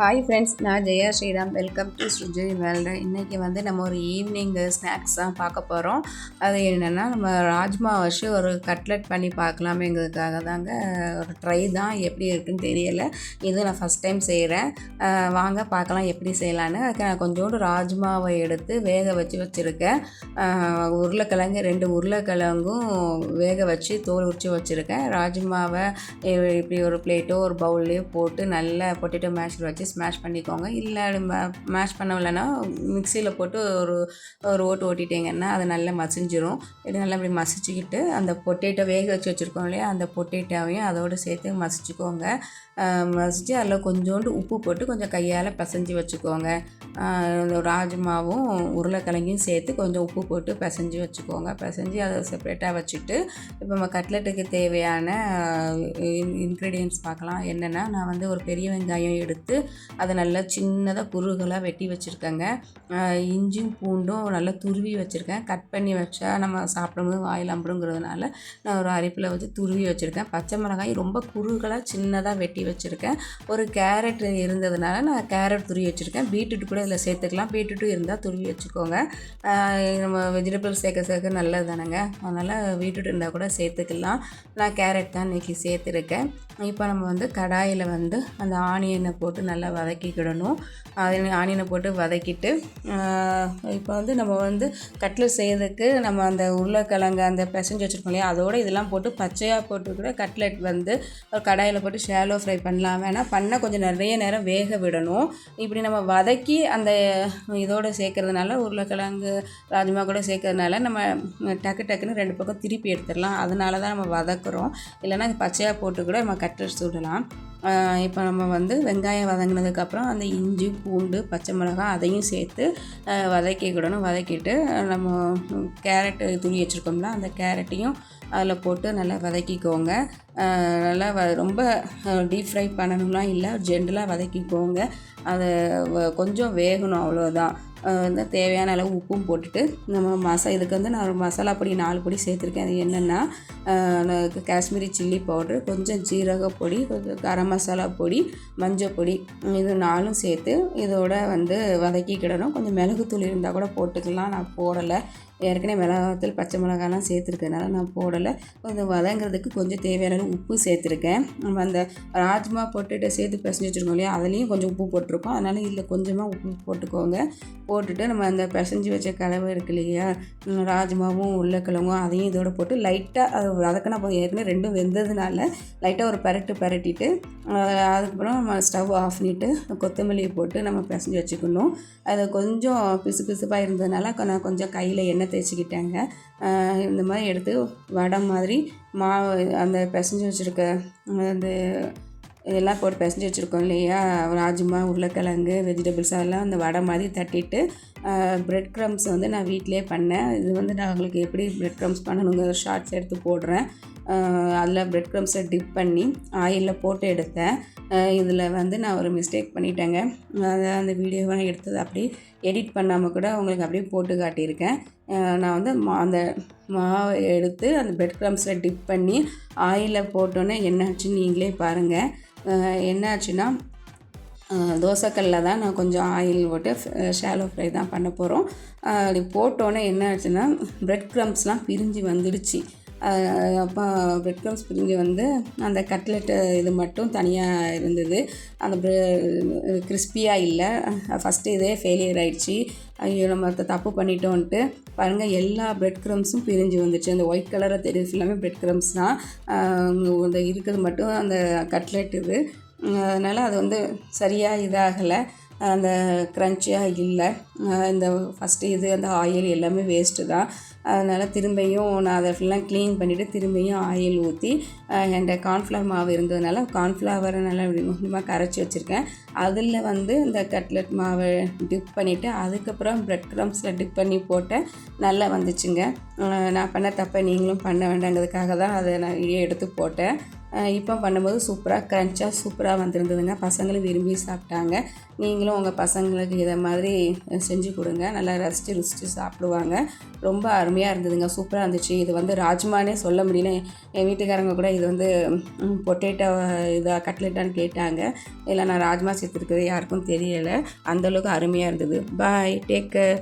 Hi friends நான் Jaya Sriram. Welcome to Sujay world இன்றைக்கி வந்து நம்ம ஒரு ஈவினிங் ஸ்நாக்ஸ் தான் பார்க்க போகிறோம் அது என்னென்னா நம்ம ராஜ்மா வச்சு ஒரு கட்லெட் பண்ணி பார்க்கலாமேங்கிறதுக்காக தாங்க. ஒரு ட்ரை தான் எப்படி இருக்குன்னு தெரியலை. இது நான் ஃபஸ்ட் டைம் செய்கிறேன் வாங்க பார்க்கலாம் எப்படி செய்யலான்னு. அதுக்கு நான் கொஞ்சோண்டு ராஜ்மாவை எடுத்து வேக வச்சு வச்சுருக்கேன். உருளைக்கிழங்கு ரெண்டு உருளைக்கிழங்கும் வேக வச்சு தோல் உரிச்சு வச்சுருக்கேன். ராஜ்மாவை இப்படி ஒரு பிளேட்டோ ஒரு பவுல்லையோ போட்டு நல்லா பொட்டேட்டோ மேஷர் வச்சு ஸ்மேஷ் பண்ணிக்கோங்க. இல்லை மேஷ் பண்ணவில்லைன்னா மிக்சியில் போட்டு ஒரு ஒரு ஓட்டு ஓட்டிட்டீங்கன்னா அது நல்லா மசிஞ்சிரும். இது நல்லா இப்படி மசிச்சுக்கிட்டு அந்த பொட்டேட்டோ வேக வச்சு வச்சுருக்கோம் இல்லையா அந்த பொட்டேட்டோவையும் அதோடு சேர்த்து மசிச்சுக்கோங்க. மசித்து அதில் கொஞ்சோண்டு உப்பு போட்டு கொஞ்சம் கையால் பிசைஞ்சு வச்சுக்கோங்க. ராஜ்மாவும் உருளைக்கிழங்கையும் சேர்த்து கொஞ்சம் உப்பு போட்டு பிசைஞ்சு வச்சுக்கோங்க. பிசைஞ்சு அதை செப்ரேட்டாக வச்சுட்டு இப்போ நம்ம கட்லெட்டுக்கு தேவையான இன்க்ரீடியன்ட்ஸ் பார்க்கலாம். என்னென்னா நான் வந்து ஒரு பெரிய வெங்காயம் எடுத்து அதை நல்லா சின்னதாக குறுகலாக வெட்டி வச்சுருக்கேங்க. இஞ்சியும் பூண்டும் நல்லா துருவி வச்சுருக்கேன். கட் பண்ணி வச்சா நம்ம சாப்பிடும்போது வாயில் அம்புடுங்கிறதுனால நான் ஒரு அரிப்பில் வச்சு துருவி வச்சுருக்கேன். பச்சை மிளகாய் ரொம்ப குறுகலாக சின்னதாக வெட்டி வச்சுருக்கேன். ஒரு கேரட் இருந்ததுனால நான் கேரட் துருவி வச்சுருக்கேன். பீட்ரூட் கூட இதில் சேர்த்துக்கலாம். பீட்ரூட்டும் இருந்தால் துருவி வச்சுக்கோங்க. நம்ம வெஜிடபிள் சேர்க்க சேர்க்க நல்லது தானேங்க அதனால் பீட்ரூட் இருந்தால் கூட சேர்த்துக்கலாம். நான் கேரட் தான் இன்றைக்கி சேர்த்துருக்கேன். இப்போ நம்ம வந்து கடாயில் வந்து அந்த ஆனியனை போட்டு நல்லா வதக்கிக்கிடணும். அதில் ஆனியனை போட்டு வதக்கிட்டு இப்போ வந்து நம்ம வந்து கட்லட் செய்யறதுக்கு நம்ம அந்த உருளைக்கிழங்கு அந்த பிசைஞ்சு வச்சுருக்கோம் இல்லையா அதோடு இதெல்லாம் போட்டு பச்சையாக போட்டு கூட கட்லெட் வந்து ஒரு கடாயில் போட்டு ஷேலோ ஃப்ரை பண்ணலாம். வேணால் பண்ணால் கொஞ்சம் நிறைய நேரம் வேக விடணும். இப்படி நம்ம வதக்கி அந்த இதோடு சேர்க்கறதுனால உருளைக்கிழங்கு ராஜ்மா கூட சேர்க்கறதுனால நம்ம டக்கு டக்குன்னு ரெண்டு பக்கம் திருப்பி எடுத்துடலாம். அதனால தான் நம்ம வதக்குறோம். இல்லைன்னா பச்சையாக போட்டு கூட நம்ம கட்லெட் சுடலாம். இப்போ நம்ம வந்து வெங்காயம் வதங்கினதுக்கப்புறம் அந்த இஞ்சி பூண்டு பச்சை மிளகாய் அதையும் சேர்த்து வதக்கிக்கிடணும். வதக்கிட்டு நம்ம கேரட்டு துணி வச்சுருக்கோம்ல அந்த கேரட்டையும் அதில் போட்டு நல்லா வதக்கிக்கோங்க. நல்லா வ ரொம்ப டீப் ஃப்ரை பண்ணணும்லாம் இல்லை ஜென்ரலாக வதக்கிக்கோங்க. அதை கொஞ்சம் வேகணும் அவ்வளோதான் வந்து தேவையான அளவு உப்பும் போட்டுட்டு நம்ம மசா இதுக்கு வந்து நான் மசாலா பொடி நாலு பொடி சேர்த்துருக்கேன். அது என்னென்னா காஷ்மீரி சில்லி பவுட்ரு கொஞ்சம் ஜீரக பொடி கொஞ்சம் கரம் மசாலா பொடி மஞ்சள் பொடி இது நாலும் சேர்த்து இதோட வந்து வதக்கிக்கிடணும் கொஞ்சம் மிளகுத்தூள் இருந்தால் கூட போட்டுக்கலாம். நான் போடலை. ஏற்கனவே மிளகாத்தூள் பச்சை மிளகாலாம் சேர்த்துருக்கனால நான் போடலை. கொஞ்சம் வதங்கிறதுக்கு கொஞ்சம் தேவையான உப்பு சேர்த்துருக்கேன். நம்ம அந்த ராஜ்மா போட்டுட்டு சேர்த்து பிசைஞ்சு வச்சுருக்கோம் இல்லையா? அதுலேயும் கொஞ்சம் உப்பு போட்டிருக்கோம். அதனால் இதில் கொஞ்சமாக உப்பு போட்டுக்கோங்க. போட்டுட்டு நம்ம அந்த பிசைஞ்சு வச்ச கலவை இருக்கு இல்லையா? ராஜ்மாவும் உருளைக்கிழங்கும் அதையும் இதோட போட்டு லைட்டாக அது வதக்கினா போதும். ஏற்கனவே ரெண்டும் வெந்ததுனால லைட்டாக ஒரு பரட்டு பரட்டிட்டு அதுக்கப்புறம் நம்ம ஸ்டவ் ஆஃப் பண்ணிவிட்டு கொத்தமல்லியை போட்டு நம்ம பிசைஞ்சு வச்சுக்கணும். அது கொஞ்சம் பிசு பிசுப்பாக இருந்ததுனால நான் கொஞ்சம் கையில் எண்ணெய் தேய்ச்சிக்கிட்டேங்க. இந்த மாதிரி எடுத்து வடை மாதிரி மாவு அந்த பிசைஞ்சு வச்சுருக்க அந்த இதெல்லாம் போட்டு பிசைஞ்சு வச்சுருக்கோம் இல்லையா? ராஜ்மா உருளைக்கிழங்கு வெஜிடபிள்ஸ் அதெல்லாம் அந்த வடை மாதிரி தட்டிட்டு ப்ரெட் க்ரம்ஸ் வந்து நான் வீட்டிலே பண்ணேன். இது வந்து நான் உங்களுக்கு எப்படி ப்ரெட் க்ரம்ஸ் பண்ணணுங்கிற ஷார்ட்ஸ் எடுத்து போடுறேன். அதில் ப்ரெட் க்ரம்ஸை டிப் பண்ணி ஆயிலில் போட்டு எடுத்தேன். இதில் வந்து நான் ஒரு மிஸ்டேக் பண்ணிட்டேங்க. அதை அந்த வீடியோவை எடுத்தது அப்படி எடிட் பண்ணாமல் கூட உங்களுக்கு அப்படியே போட்டு காட்டியிருக்கேன். நான் வந்து மா அந்த மாவை எடுத்து அந்த ப்ரெட் க்ரம்ஸில் டிப் பண்ணி ஆயிலில் போட்டோன்னே என்னாச்சுன்னு நீங்களே பாருங்கள் என்னாச்சுன்னா தோசைக்கல்லில் தான் நான் கொஞ்சம் ஆயில் போட்டு ஷாலோ ஃப்ரை தான் பண்ண போகிறோம் அப்படி போட்டோன்னே என்ன ஆச்சுன்னா ப்ரெட் க்ரம்ஸ்லாம் பிரிஞ்சு வந்துடுச்சு. அப்போ ப்ரெட் க்ரம்ஸ் பிரிஞ்சு வந்து அந்த கட்லெட்டு இது மட்டும் தனியாக இருந்தது. அந்த கிறிஸ்பியாக இல்லை. ஃபஸ்ட்டு இதே ஃபெயிலியர் ஆகிடுச்சி ஐயோ நம்ம தப்பு பண்ணிட்டோன்ட்டு. பாருங்கள் எல்லா ப்ரெட் க்ரம்ஸும் பிரிஞ்சு வந்துச்சு அந்த ஒயிட் கலராக தெரியுது ஃபுல்லாமே ப்ரெட் க்ரம்ஸ் தான். அந்த இருக்கிறது மட்டும் அந்த கட்லெட் இது. அதனால் அது வந்து சரியாக இதாகலை. அந்த க்ரன்ச்சியாக இல்லை. இந்த ஃபஸ்ட்டு இது அந்த ஆயில் எல்லாமே வேஸ்ட்டு தான். அதனால் திரும்பியும் நான் அதை ஃபுல்லாக க்ளீன் பண்ணிவிட்டு திரும்பியும் ஆயில் ஊற்றி என்கிட்ட கார்ன்ஃப்ளவர் மாவு இருந்ததுனால கார்ன்ஃப்ளவரை நல்லா கொஞ்சமாக கரைச்சி வச்சுருக்கேன். அதில் வந்து இந்த கட்லெட் மாவை டிப் பண்ணிவிட்டு அதுக்கப்புறம் ப்ரெட் க்ரம்ஸில் டிப் பண்ணி போட்டேன் நல்லா வந்துச்சுங்க. நான் பண்ண தப்பை நீங்களும் பண்ண வேண்டாங்கிறதுக்காக தான் அதை நான் எடுத்து போட்டேன். இப்போ பண்ணும்போது சூப்பராக க்ரன்ச்சாக சூப்பராக வந்திருந்ததுங்க. பசங்களும் விரும்பி சாப்பிட்டாங்க. நீங்களும் உங்கள் பசங்களுக்கு இதை மாதிரி செஞ்சு கொடுங்க. நல்லா ரசித்து ருசித்து சாப்பிடுவாங்க. ரொம்ப அருமையாக இருந்ததுங்க. சூப்பராக இருந்துச்சு. இது வந்து ராஜ்மானே சொல்ல முடியல. என் வீட்டுக்காரங்க கூட இது வந்து பொட்டேட்டோ இதாக கட்லெட்டான்னு கேட்டாங்க. இல்லை நான் ராஜ்மா சேர்த்துருக்குறது யாருக்கும் தெரியலை. அந்தளவுக்கு அருமையாக இருந்தது. Bye take care